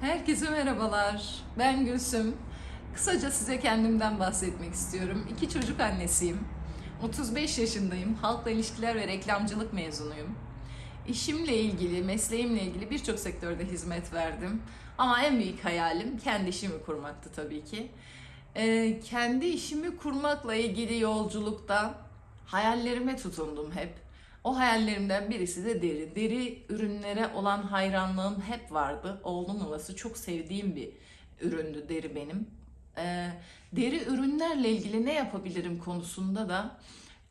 Herkese merhabalar. Ben Gülsüm. Kısaca size kendimden bahsetmek istiyorum. İki çocuk annesiyim. 35 yaşındayım. Halkla ilişkiler ve reklamcılık mezunuyum. İşimle ilgili, mesleğimle ilgili birçok sektörde hizmet verdim. Ama en büyük hayalim kendi işimi kurmaktı tabii ki. Ee, kendi işimi kurmakla ilgili yolculukta hayallerime tutundum hep. O hayallerimden birisi de deri. Deri ürünlere olan hayranlığım hep vardı. Oğlum olası çok sevdiğim bir üründü deri benim. Ee, deri ürünlerle ilgili ne yapabilirim konusunda da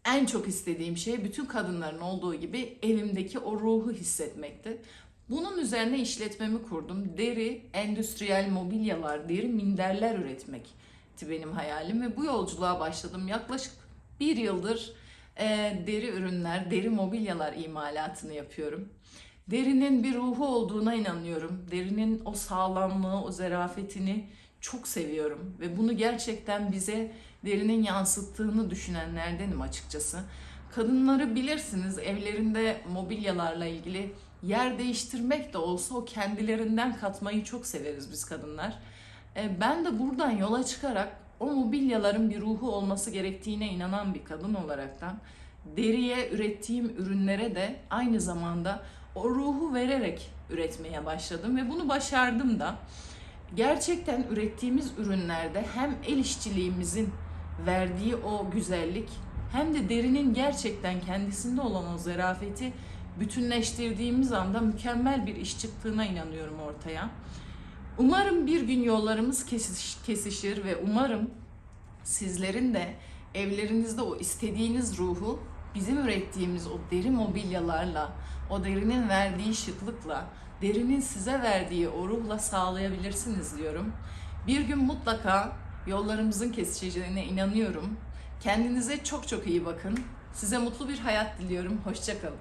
en çok istediğim şey bütün kadınların olduğu gibi evimdeki o ruhu hissetmekti. Bunun üzerine işletmemi kurdum. Deri, endüstriyel mobilyalar, deri minderler üretmekti benim hayalim ve bu yolculuğa başladım. Yaklaşık bir yıldır deri ürünler, deri mobilyalar imalatını yapıyorum. Derinin bir ruhu olduğuna inanıyorum. Derinin o sağlamlığı, o zerafetini çok seviyorum ve bunu gerçekten bize derinin yansıttığını düşünenlerdenim açıkçası. Kadınları bilirsiniz evlerinde mobilyalarla ilgili yer değiştirmek de olsa o kendilerinden katmayı çok severiz biz kadınlar. E, Ben de buradan yola çıkarak o mobilyaların bir ruhu olması gerektiğine inanan bir kadın olaraktan deriye ürettiğim ürünlere de aynı zamanda o ruhu vererek üretmeye başladım ve bunu başardım da. Gerçekten ürettiğimiz ürünlerde hem el işçiliğimizin verdiği o güzellik hem de derinin gerçekten kendisinde olan o zarafeti bütünleştirdiğimiz anda mükemmel bir iş çıktığına inanıyorum ortaya. Umarım bir gün yollarımız kesiş- kesişir ve umarım sizlerin de evlerinizde o istediğiniz ruhu bizim ürettiğimiz o deri mobilyalarla, o derinin verdiği şıklıkla, derinin size verdiği o ruhla sağlayabilirsiniz diyorum. Bir gün mutlaka yollarımızın kesişeceğine inanıyorum. Kendinize çok çok iyi bakın. Size mutlu bir hayat diliyorum. Hoşçakalın.